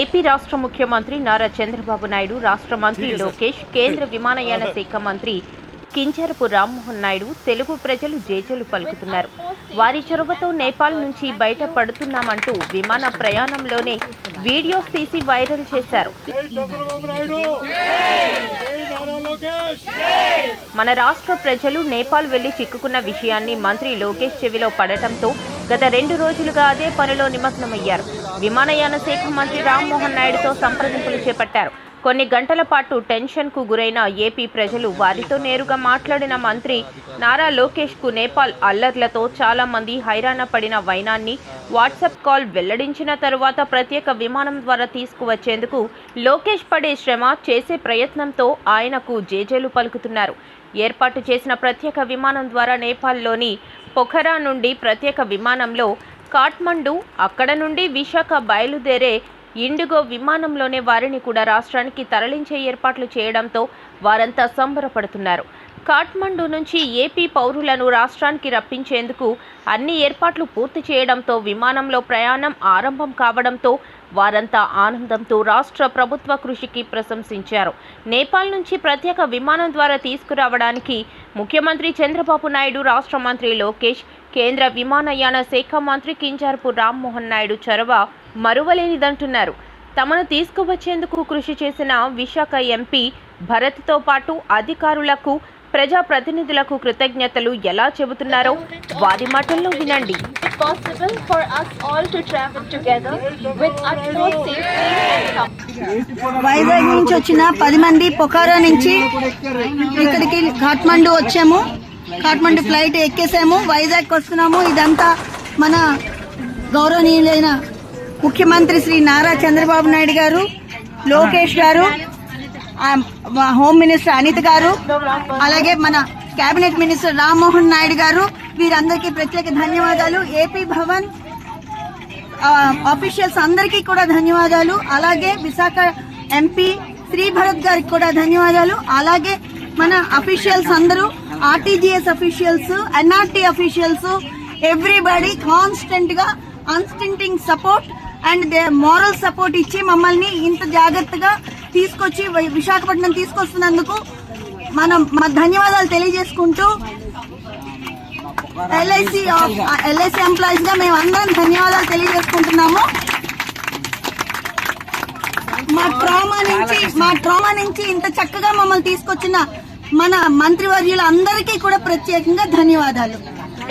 AP రాష్ట్ర ముఖ్యమంత్రి నారా చంద్రబాబు నాయుడు రాష్ట్ర మంత్రి లోకేష్ కేంద్ర విమానయాన శాఖ మంత్రి కింజరపు రామ్మోహన్ నాయుడు తెలుగు ప్రజలు జేజేలు పలుకుతున్నారు. వారి చొరవతో నేపాల్ నుంచి బయట పడుతున్నామంటూ విమాన ప్రయాణంలోనే వీడియోస్ తీసి వైరల్ చేశారు. మన రాష్ట్ర ప్రజలు నేపాల్ వెళ్ళి చిక్కుకున్న విషయాన్ని మంత్రి లోకేష్ చెవిలో పడటంతో గత రెండు రోజులుగా అదే పనిలో నిమగ్నమయ్యారు. విమానయాన శాఖ మంత్రి రామ్మోహన్ నాయుడుతో సంప్రదింపులు చేపట్టారు. కొన్ని గంటల పాటు టెన్షన్కు గురైన ఏపీ ప్రజలు వారితో నేరుగా మాట్లాడిన మంత్రి నారా లోకేష్కు నేపాల్ అల్లర్లతో చాలామంది హైరాణ పడిన వైనాన్ని వాట్సాప్ కాల్ వెల్లడించిన తరువాత ప్రత్యేక విమానం ద్వారా తీసుకువచ్చేందుకు లోకేష్ పడే శ్రమ చేసే ప్రయత్నంతో ఆయనకు జేజేలు పలుకుతున్నారు. ఏర్పాటు చేసిన ప్రత్యేక విమానం ద్వారా నేపాల్లోని పొఖరా నుండి ప్రత్యేక విమానంలో కాఠ్మండు అక్కడ నుండి విశాఖ బయలుదేరే ఇండిగో విమానంలోనే వారిని కూడా రాష్ట్రానికి తరలించే ఏర్పాట్లు చేయడంతో వారంతా సంబరపడుతున్నారు. కాఠ్మండు నుంచి ఏపీ పౌరులను రాష్ట్రానికి రప్పించేందుకు అన్ని ఏర్పాట్లు పూర్తి చేయడంతో విమానంలో ప్రయాణం ఆరంభం కావడంతో వారంతా ఆనందంతో రాష్ట్ర ప్రభుత్వ కృషికి ప్రశంసించారు. నేపాల్ నుంచి ప్రత్యేక విమానం ద్వారా తీసుకురావడానికి ముఖ్యమంత్రి చంద్రబాబు నాయుడు రాష్ట్ర మంత్రి లోకేష్ కేంద్ర విమానయాన శాఖ మంత్రి కింజార్పు రామ్మోహన్ నాయుడు చొరవ మరువలేనిదంటున్నారు. తమను తీసుకువచ్చేందుకు కృషి చేసిన విశాఖ ఎంపీ భరత్తో పాటు అధికారులకు ప్రజాప్రతినిధులకు కృతజ్ఞతలు ఎలా చెబుతున్నారో వారి మాటల్లో వినండి. Possible for us all to travel together with utmost safety and comfort. Vizag నుంచి వచ్చిన పది మంది పొకారో నుంచి ఇక్కడికి కాఠ్మండు వచ్చాము. కాఠ్మండు ఫ్లైట్ ఎక్కేసాము. వైజాగ్ వస్తున్నాము. ఇదంతా మన గౌరవనీయులైన ముఖ్యమంత్రి శ్రీ నారా చంద్రబాబు నాయుడు గారు లోకేష్ గారు హోమ్ మినిస్టర్ అనిత్ గారు అలాగే మన కేబినెట్ మినిస్టర్ రామ్మోహన్ నాయుడు గారు వీరందరికీ ప్రత్యేక ధన్యవాదాలు. ఏపీ భవన్ ఆఫీషియల్స్ అందరికీ కూడా ధన్యవాదాలు. అలాగే విశాఖ ఎంపీ శ్రీ భరత్ గారికి కూడా ధన్యవాదాలు. అలాగే మన అఫీషియల్స్ అందరూ RTGS officials NRT officials everybody కాన్స్టెంట్గా unstinting support and the moral support ఇచ్చి మమ్మల్ని ఇంత జాగ్రత్తగా తీసుకొచ్చి విశాఖపట్నం తీసుకొస్తున్నందుకు మనం మా ధన్యవాదాలు తెలియజేసుకుంటూ ఎల్ఐసి ఎల్ఐసి ఎంప్లాయీస్గా మేము అందరం ధన్యవాదాలు తెలియజేసుకుంటున్నాము. మా ట్రామా నుంచి మా ట్రామా నుంచి ఇంత చక్కగా మమ్మల్ని తీసుకొచ్చిన మన మంత్రివర్యులు అందరికీ కూడా ప్రత్యేకంగా ధన్యవాదాలు.